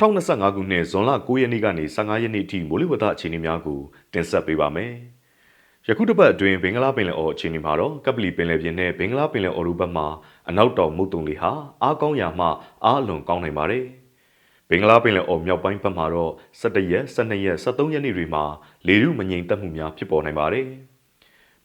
2025ခုနှစ်ဇွန်လ9ရက်နေ့ကနေ15ရက်နေ့အထိမိုးလေဝသအခြေအနေများကိုတင်ဆက်ပေးပါမယ်။ယခုတစ်ပတ်အတွင်းဘင်္ဂလားပင်လယ်အော်အခြေအနေမှာတော့ကပလီပင်လယ်ပြင်နဲ့ဘင်္ဂလားပင်လယ်အော်တို့ဘက်မှာအနောက်တောင်မုတ်တုံလေဟာအားကောင်းရာမှအားအလွန်ကောင်းနိုင်ပါတယ်။ဘင်္ဂလားပင်လယ်အော်မြောက်ပိုင်းဘက်မှာတော့17ရက်12ရက်13ရက်နေ့တွေမှာလေထုမငြိမ်သက်မှုများဖြစ်ပေါ်နိုင်ပါတယ်။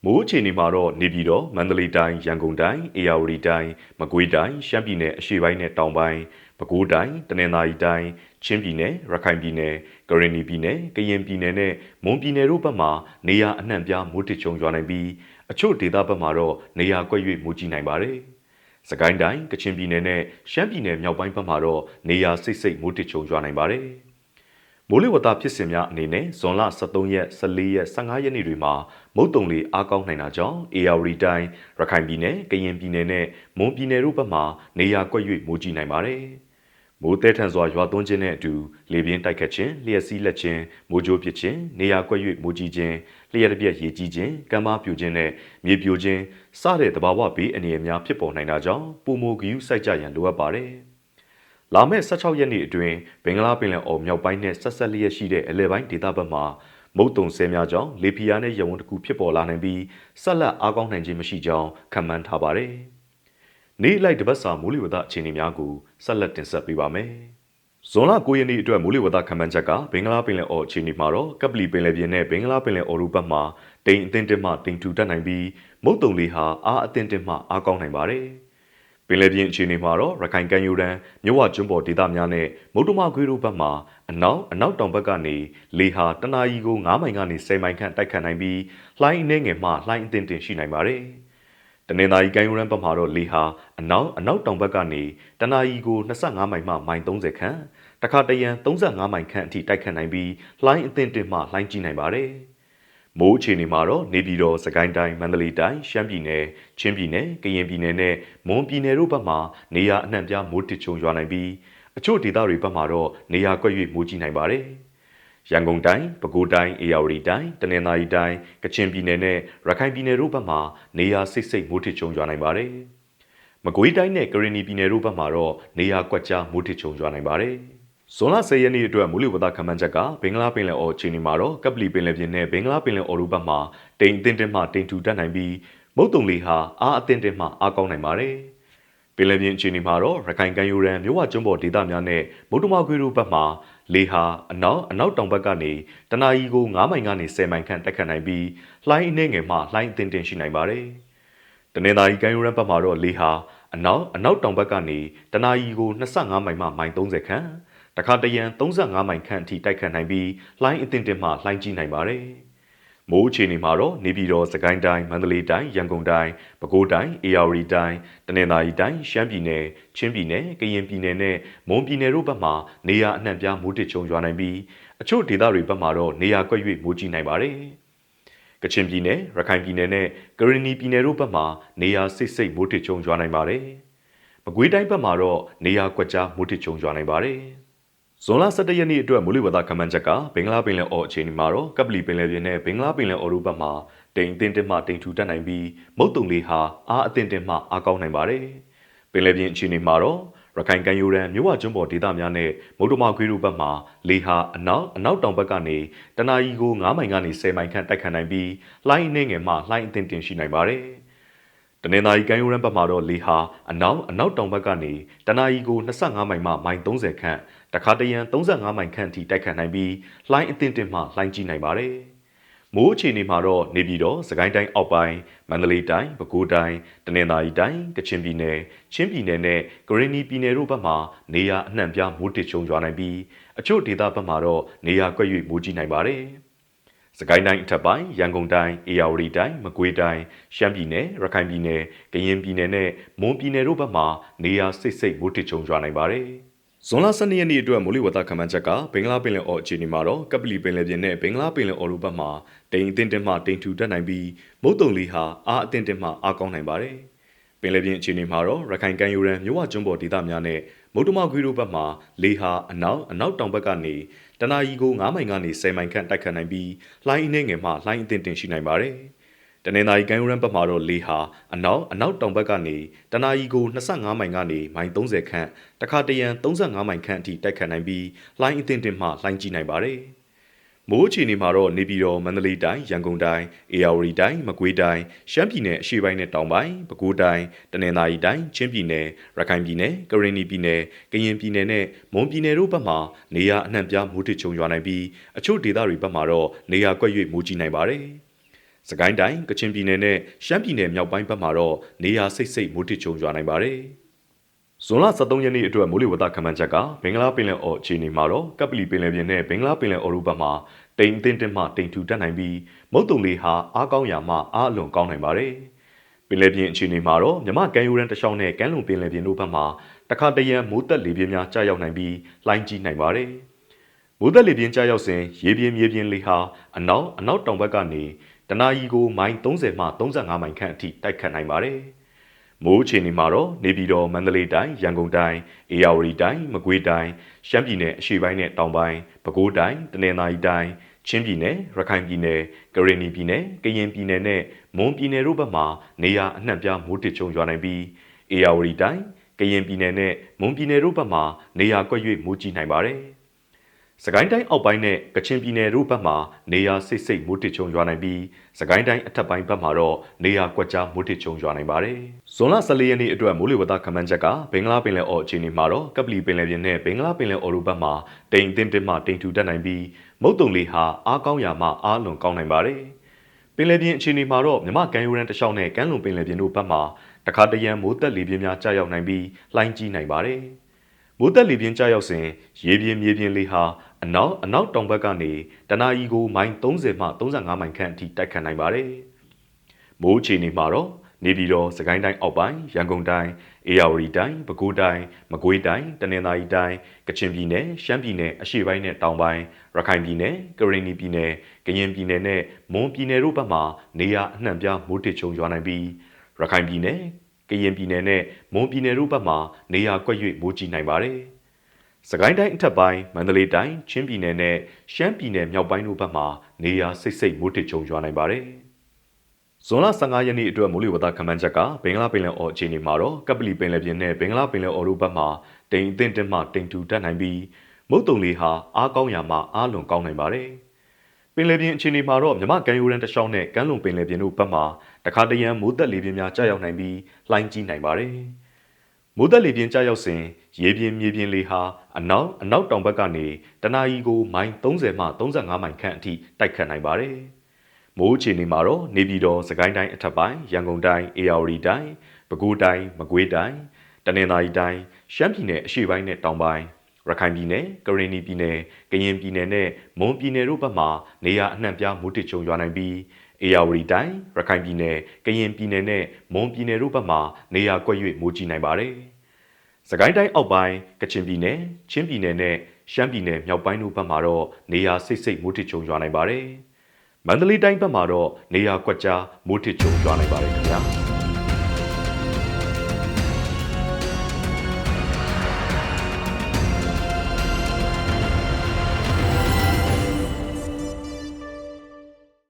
မိုးအခြေအနေမှာတော့နေပြည်တော်မန္တလေးတိုင်းရန်ကုန်တိုင်းအေရဝတီတိုင်းမကွေးတိုင်းရှမ်းပြည်နယ်အရှေ့ပိုင်းနဲ့တောင်ပိုင်း ပဲခူးတိုင်းတနင်္သာရီတိုင်းချင်းပြည်နယ်ရခိုင်ပြည်နယ်ကရင်နီပြည်နယ်ကရင်ပြည်နယ်နဲ့မွန်ပြည်နယ်တို့ဘက်မှာနေရာအနှံ့ပြားမိုးထစ်ချုံရွာနိုင်ပြီးအချို့ဒေသဘက်မှာတော့နေရာကွက်၍မိုးကြီးနိုင်ပါတယ်။စကိုင်းတိုင်းကချင်ပြည်နယ်နဲ့ရှမ်းပြည်နယ်မြောက်ပိုင်းဘက်မှာတော့နေရာစိတ်စိတ်မိုးထစ်ချုံရွာနိုင်ပါတယ်။မိုးလေဝသဖြစ်စဉ်များအနေနဲ့ဇွန်လ23ရက်14ရက်15ရက်နေ့တွေမှာမုတ်တုံလေအားကောင်းနိုင်တာကြောင့် AR တိုင်းရခိုင်ပြည်နယ်ကရင်ပြည်နယ်နဲ့မွန်ပြည်နယ်တို့ဘက်မှာနေရာကွက်၍မိုးကြီးနိုင်ပါတယ်။ မိုးတဲထန်စွာရွာသွန်းခြင်းနဲ့အတူလေပြင်းတိုက်ခတ်ခြင်းလျှက်စီးလက်ခြင်းမိုးကြိုးပစ်ခြင်းနေရာကွက်၍မိုးကြီးခြင်းလျှက်တစ်ပြက်ရေကြီးခြင်းကမ်းပါပြိုခြင်းနဲ့မြေပြိုခြင်းစတဲ့သဘာဝဘေးအနေအများဖြစ်ပေါ်နိုင်တာကြောင့်ပုံမိုဂယူးစိုက်ကြရန်လိုအပ်ပါတယ်။လာမယ့်16ရက်နေ့အတွင်းဘင်္ဂလားပင်လယ်အော်မြောက်ပိုင်းနဲ့ဆက်ဆက်လျက်ရှိတဲ့အလဲပိုင်းဒေသဘက်မှာမုတ်တုံဆဲများကြောင့်လေပြင်းနဲ့ရဝန်းတစ်ခုဖြစ်ပေါ်လာနိုင်ပြီးဆက်လက်အားကောင်းနိုင်ခြင်းမရှိကြောင်းခန့်မှန်းထားပါတယ်။ နေ့လိုက်တပတ်စာမိုးလေဝသအခြေအနေများကိုဆက်လက်တင်ဆက်ပေးပါမယ်။ဇွန်လ9ရက်နေ့အတွက်မိုးလေဝသခန့်မှန်းချက်ကဘင်္ဂလားပင်လယ်အော်အခြေအနေမှာတော့ကပလီပင်လယ်ပြင်နဲ့ဘင်္ဂလားပင်လယ်အော်တို့ဘက်မှာတိမ်အထင်တင်မှတိမ်ထူတတ်နိုင်ပြီးမုတ်တုံလေးဟာအားအထင်တင်မှအားကောင်းနိုင်ပါတယ်။ပင်လယ်ပြင်အခြေအနေမှာတော့ရခိုင်ကမ်းရိုးတန်းမြဝကျွန်းပေါ်ဒေသများနဲ့မုတ်တမခွေးတို့ဘက်မှအနောက်အနောက်တောင်ဘက်ကနေလေဟာတနအီကို9မိုင်ကနေ10မိုင်ခန့်တိုက်ခတ်နိုင်ပြီးလှိုင်းအနှဲငယ်မှလှိုင်းအသင့်တင်ရှိနိုင်ပါတယ်။ တနင်္သာရီကမ်းရိုးတန်းဘက်မှာတော့လေဟာအနောက်အနောက်တောင်ဘက်ကနေတနအီကို25မိုင်မှမိုင်30ခန့်တခါတရံ35မိုင်ခန့်အထိတိုက်ခတ်နိုင်ပြီးလှိုင်းအသင့်တင်မှလှိုင်းကြီးနိုင်ပါတယ်။မိုးအခြေအနေမှာတော့နေပြည်တော်စကိုင်းတိုင်းမန္တလေးတိုင်းရှမ်းပြည်နယ်ချင်းပြည်နယ်ကရင်ပြည်နယ်နဲ့မွန်ပြည်နယ်တို့ဘက်မှာနေရာအနှံ့ပြားမိုးတချုံရွာနိုင်ပြီးအချို့ဒေသတွေဘက်မှာတော့နေရာကွက်၍မိုးကြီးနိုင်ပါတယ်။ ရန်ကုန်တိုင်းပဲခူးတိုင်းအေရဝတီတိုင်းတနင်္သာရီတိုင်းကချင်ပြည်နယ်နဲ့ရခိုင်ပြည်နယ်တို့ဘက်မှာနေရာစိတ်စိတ်မိုးထချုံရွာနိုင်ပါတယ်။မကွေးတိုင်းနဲ့ကရင်ပြည်နယ်တို့ဘက်မှာတော့နေရာကွက်ကြားမိုးထချုံရွာနိုင်ပါတယ်။ဇွန်လ10ရက်နေ့အတွက်မူလဝသခန့်မှန်းချက်ကဘင်္ဂလားပင်လယ်အော်အခြေအနေမှာတော့ကပလီပင်လယ်ပြင်နဲ့ဘင်္ဂလားပင်လယ်အော်တို့ဘက်မှာတိမ်အထင်တင်မှတိမ်ထူတတ်နိုင်ပြီးမုတ်တုံလေဟာအားအထင်တင်မှအားကောင်းနိုင်ပါတယ်။ ပင်လယ်ပြင်အခြေအနေမှာတော့ရခိုင်ကမ်းရိုးတန်းမြဝကျွန်းပေါ်ဒေသများနဲ့မုတ်တမခွေတို့ဘက်မှာလေဟာအနောက်အနောက်တောင်ဘက်ကနေတနအီကို9မိုင်ကနေ10မိုင်ခန့်တက်ခတ်နိုင်ပြီးလှိုင်းအနှဲငယ်မှလှိုင်းအထင်တင်ရှိနိုင်ပါတယ်။တနင်္သာရီကမ်းရိုးတန်းဘက်မှာတော့လေဟာအနောက်အနောက်တောင်ဘက်ကနေတနအီကို25မိုင်မှမိုင်30ခန့်တခါတရံ35မိုင်ခန့်အထိတိုက်ခတ်နိုင်ပြီးလှိုင်းအသင့်တင်မှလှိုင်းကြီးနိုင်ပါတယ်။ မိုးအခြေအနေမှာတော့နေပြည်တော်စကိုင်းတိုင်းမန္တလေးတိုင်းရန်ကုန်တိုင်းပဲခူးတိုင်းအေရဝတီတိုင်းတနင်္သာရီတိုင်းရှမ်းပြည်နယ်ချင်းပြည်နယ်ကရင်ပြည်နယ်နဲ့မွန်ပြည်နယ်တို့ဘက်မှာနေရာအနှံ့ပြားမိုးတစ်ချုံရွာနိုင်ပြီးအချို့ဒေသတွေဘက်မှာတော့နေရာကွက်၍မိုးကြီးနိုင်ပါတယ်။ကချင်ပြည်နယ်ရခိုင်ပြည်နယ်နဲ့ကရင်နီပြည်နယ်တို့ဘက်မှာနေရာစိတ်စိတ်မိုးတစ်ချုံရွာနိုင်ပါတယ်။မကွေးတိုင်းဘက်မှာတော့နေရာကွက်ကြားမိုးတစ်ချုံရွာနိုင်ပါတယ်။ ဇွန်လ17ရက်နေ့အတွက်မိုးလေဝသခန့်မှန်းချက်ကဘင်္ဂလားပင်လယ်အော်အခြေအနေမှာတော့ကပလီပင်လယ်ပြင်နဲ့ဘင်္ဂလားပင်လယ်အော်တို့ဘက်မှာတိမ်အထင်တင်မှတိမ်ထူတက်နိုင်ပြီးမုတ်တုံလေးဟာအားအထင်တင်မှအားကောင်းနိုင်ပါတယ်။ပင်လယ်ပြင်အခြေအနေမှာတော့ရခိုင်ကမ်းရိုးတန်းမြဝကျွန်းပေါ်ဒေသများနဲ့မုတ်တမခွေးတို့ဘက်မှာလေဟာအနောက်အနောက်တောင်ဘက်ကနေတနအီကို9မိုင်ကနေ10မိုင်ခန့်တိုက်ခတ်နိုင်ပြီးလှိုင်းနှင်းငယ်မှလှိုင်းအထင်တင်ရှိနိုင်ပါတယ်။ တနင်္သာရီကမ်းရိုးတန်းဘက်မှာတော့လေဟာအနောက်အနောက်တောင်ဘက်ကနေတနအီကို25မိုင်မှမိုင်30ခန့်တခါတရံ35မိုင်ခန့်အထိတိုက်ခတ်နိုင်ပြီးလှိုင်းအသင့်တင်မှလှိုင်းကြီးနိုင်ပါတယ်။မိုးအခြေအနေမှာတော့နေပြည်တော်စကိုင်းတိုင်းအောက်ပိုင်းမန္တလေးတိုင်းပဲခူးတိုင်းတနင်္သာရီတိုင်းကချင်ပြည်နယ်ချင်းပြည်နယ်နဲ့ကရင်နီပြည်နယ်တို့ဘက်မှာနေရာအနှံ့ပြားမိုးတစ်ချုံရွာနိုင်ပြီးအချို့ဒေသဘက်မှာတော့နေရာကွက်၍မိုးကြီးနိုင်ပါတယ်။ စကိုင်းတိုင်းအထက်ပိုင်းရန်ကုန်တိုင်းအေရဝတီတိုင်းမကွေးတိုင်းရှမ်းပြည်နယ်ရခိုင်ပြည်နယ်ကရင်ပြည်နယ်နဲ့မွန်ပြည်နယ်တို့ဘက်မှာနေရာစိတ်စိတ်မိုးထစ်ချုံရွာနိုင်ပါတယ်။ဇွန်လ12ရက်နေ့အတွက်မိုးလေဝသခန့်မှန်းချက်ကဘင်္ဂလားပင်လယ်အော်အခြေအနေမှာတော့ကပလီပင်လယ်ပြင်နဲ့ဘင်္ဂလားပင်လယ်အော်တို့ဘက်မှာတိမ်အထင်တင်မှတိမ်ထူတက်နိုင်ပြီးမုတ်တုံလီဟာအားအထင်တင်မှအားကောင်းနိုင်ပါတယ်။ပင်လယ်ပြင်အခြေအနေမှာတော့ရခိုင်ကမ်းရိုးတန်းမြဝကျွန်းပေါ်ဒေသများနဲ့ မုတ်တမခွေးတို့ဘက်မှာလေဟာအနောက်အနောက်တောင်ဘက်ကနေတနအီကို9မိုင်ကနေ10မိုင်ခန့်တိုက်ခတ်နိုင်ပြီးလှိုင်းအနှဲငယ်မှလှိုင်းအသင့်တင်ရှိနိုင်ပါတယ်။တနင်္သာရီကမ်းရိုးတန်းဘက်မှာတော့လေဟာအနောက်အနောက်တောင်ဘက်ကနေတနအီကို25မိုင်ကနေမိုင်30ခန့်တခါတရံ35မိုင်ခန့်အထိတိုက်ခတ်နိုင်ပြီးလှိုင်းအသင့်တင်မှလှိုင်းကြီးနိုင်ပါတယ်။ မိုးအခြေအနေမှာတော့နေပြည်တော်မန္တလေးတိုင်းရန်ကုန်တိုင်းအေရဝတီတိုင်းမကွေးတိုင်းရှမ်းပြည်နယ်အရှေ့ပိုင်းနဲ့တောင်ပိုင်းပဲခူးတိုင်းတနင်္သာရီတိုင်းချင်းပြည်နယ်ရခိုင်ပြည်နယ်ကရင်ပြည်နယ်ကရင်ပြည်နယ်နဲ့မွန်ပြည်နယ်တို့ဘက်မှာနေရာအနှံ့ပြားမိုးထစ်ချုံရွာနိုင်ပြီးအချို့ဒေသတွေဘက်မှာတော့နေရာကွက်၍မိုးကြီးနိုင်ပါတယ်။စကိုင်းတိုင်းကချင်ပြည်နယ်နဲ့ရှမ်းပြည်နယ်မြောက်ပိုင်းဘက်မှာတော့နေရာစိတ်စိတ်မိုးထစ်ချုံရွာနိုင်ပါတယ်။ ဇွန်လ23ရက်နေ့အတွက်မိုးလေဝသခန့်မှန်းချက်ကဘင်္ဂလားပင်လယ်အော်အခြေအနေမှာတော့ကပ်ပလီပင်လယ်ပြင်နဲ့ဘင်္ဂလားပင်လယ်အော်တို့ဘက်မှာတိမ်အထင်းတင်းမှတိမ်ထူတက်နိုင်ပြီးမုတ်တုံလေးဟာအားကောင်းရာမှအားအလွန်ကောင်းနိုင်ပါတယ်။ပင်လယ်ပြင်အခြေအနေမှာတော့မြမကန်ယူရန်တချောင်းနဲ့ကမ်းလွန်ပင်လယ်ပြင်တို့ဘက်မှာတခါတရံမိုးတက်လေပြင်းများကြာရောက်နိုင်ပြီးလှိုင်းကြီးနိုင်ပါတယ်။မိုးတက်လေပြင်းကြာရောက်စဉ်ရေပြင်းမြေပြင်းလေးဟာအနောက်အနောက်တောင်ဘက်ကနေတနအီကိုမိုင်30မှ35မိုင်ခန့်အထိတိုက်ခတ်နိုင်ပါတယ်။ မိုးအခြေအနေမှာတော့နေပြည်တော်မန္တလေးတိုင်းရန်ကုန်တိုင်းအေရဝတီတိုင်းမကွေးတိုင်းရှမ်းပြည်နယ်အရှေ့ပိုင်းနဲ့တောင်ပိုင်းပဲခူးတိုင်းတနင်္သာရီတိုင်းချင်းပြည်နယ်ရခိုင်ပြည်နယ်ကရင်ပြည်နယ်ကရင်ပြည်နယ်နဲ့မွန်ပြည်နယ်တို့ဘက်မှာနေရာအနှံ့ပြားမိုးတစ်ချုံရွာနိုင်ပြီးအေရဝတီတိုင်းကရင်ပြည်နယ်နဲ့မွန်ပြည်နယ်တို့ဘက်မှာနေရာကွက်၍မိုးကြီးနိုင်ပါတယ်။ စကိုင်းတိုင်းအောက်ပိုင်းနဲ့ကချင်ပြည်နယ်တို့ဘက်မှာနေရာစိတ်စိတ်မိုးတစ်ချုံရွာနိုင်ပြီးစကိုင်းတိုင်းအထက်ပိုင်းဘက်မှာတော့နေရာကွက်ကြားမိုးတစ်ချုံရွာနိုင်ပါတယ်။ဇွန်လ14ရက်နေ့အတွက်မိုးလေဝသခန့်မှန်းချက်ကဘင်္ဂလားပင်လယ်အော်အခြေအနေမှာတော့ကပလီပင်လယ်ပြင်နဲ့ဘင်္ဂလားပင်လယ်အော်တို့ဘက်မှာတိမ်တင်းတင်းမှတိမ်ထူတက်နိုင်ပြီးမုတ်တုံလေးဟာအားကောင်းရာမှအားလွန်ကောင်းနိုင်ပါတယ်။ပင်လယ်ပြင်အခြေအနေမှာတော့မြမကန်ယူရန်တလျှောက်နဲ့ကမ်းလွန်ပင်လယ်ပြင်တို့ဘက်မှာတခါတရံမိုးတက်လေပြင်းများကြာရောက်နိုင်ပြီးလှိုင်းကြီးနိုင်ပါတယ်။မိုးတက်လေပြင်းကြာရောက်စဉ်ရေပြင်းမြေပြင်းလေးဟာ အနောက်အနောက်တောင်ဘက်ကနေတနအီကိုမိုင်30မှ35မိုင်ခန့်အထိတိုက်ခတ်နိုင်ပါတယ်။မိုးအခြေအနေမှာတော့နေပြည်တော်စကိုင်းတိုင်းအောက်ပိုင်းရန်ကုန်တိုင်းအေရဝတီတိုင်းပဲခူးတိုင်းမကွေးတိုင်းတနင်္သာရီတိုင်းကချင်ပြည်နယ်ရှမ်းပြည်နယ်အရှေ့ပိုင်းနဲ့တောင်ပိုင်းရခိုင်ပြည်နယ်ကရင်ပြည်နယ်ကရင်ပြည်နယ်နဲ့မွန်ပြည်နယ်တို့ဘက်မှာနေရာအနှံ့ပြားမိုးတစ်ချုံရွာနိုင်ပြီးရခိုင်ပြည်နယ်ကရင်ပြည်နယ်နဲ့မွန်ပြည်နယ်တို့ဘက်မှာနေရာကွက်၍မိုးကြီးနိုင်ပါတယ်။ စကိုင်းတိုင်းအထက်ပိုင်းမန္တလေးတိုင်းချင်းပြည်နယ်နဲ့ရှမ်းပြည်နယ်မြောက်ပိုင်းတို့ဘက်မှာနေရာစိတ်စိတ်မိုးတစ်ချုံရွာနိုင်ပါတယ်။ဇွန်လ15ရက်နေ့အတွက်မိုးလေဝသခန့်မှန်းချက်ကဘင်္ဂလားပင်လယ်အော်အခြေအနေမှာတော့ကပလီပင်လယ်ပြင်နဲ့ဘင်္ဂလားပင်လယ်အော်တို့ဘက်မှာတိမ်အထင်းတင်းမှတိမ်ထူတက်နိုင်ပြီးမုတ်တုံလေးဟာအားကောင်းရာမှအားလွန်ကောင်းနိုင်ပါတယ်။ပင်လယ်ပြင်အခြေအနေမှာတော့မြမကန်ယူရန်တလျှောက်နဲ့ကမ်းလွန်ပင်လယ်ပြင်တို့ဘက်မှာတခါတရံမိုးသက်လေပြင်းများကြာရောက်နိုင်ပြီးလှိုင်းကြီးနိုင်ပါတယ်။ မိုးသက်လေပြင်းကြာရောက်စဉ်ရေပြင်းမြေပြင်းလေဟာအနောက်အနောက်တောင်ဘက်ကနေတနအီကိုမိုင်30မှ35မိုင်ခန့်အထိတိုက်ခတ်နိုင်ပါတယ်။မိုးအခြေအနေမှာတော့နေပြည်တော်စကိုင်းတိုင်းအထက်ပိုင်းရန်ကုန်တိုင်းအေရဝတီတိုင်းပဲခူးတိုင်းမကွေးတိုင်းတနင်္သာရီတိုင်းရှမ်းပြည်နယ်အရှေ့ပိုင်းနဲ့တောင်ပိုင်းရခိုင်ပြည်နယ်ကရင်ပြည်နယ်ကရင်ပြည်နယ်နဲ့မွန်ပြည်နယ်တို့ဘက်မှာနေရာအနှံ့ပြားမိုးတစ်ချုံရွာနိုင်ပြီး အေရဝတီတိုင်းရခိုင်ပြည်နယ်ကရင်ပြည်နယ်နဲ့မွန်ပြည်နယ်တို့ဘက်မှာနေရာကွက်၍မိုးကြီးနိုင်ပါတယ်။စကိုင်းတိုင်းအောက်ပိုင်းကချင်ပြည်နယ်ချင်းပြည်နယ်နဲ့ရှမ်းပြည်နယ်မြောက်ပိုင်းတို့ဘက်မှာတော့နေရာစိတ်စိတ်မိုးတစ်ချုံရွာနိုင်ပါတယ်။မန္တလေးတိုင်းဘက်မှာတော့နေရာကွက်ကြားမိုးတစ်ချုံရွာနိုင်ပါတယ်ခင်ဗျာ။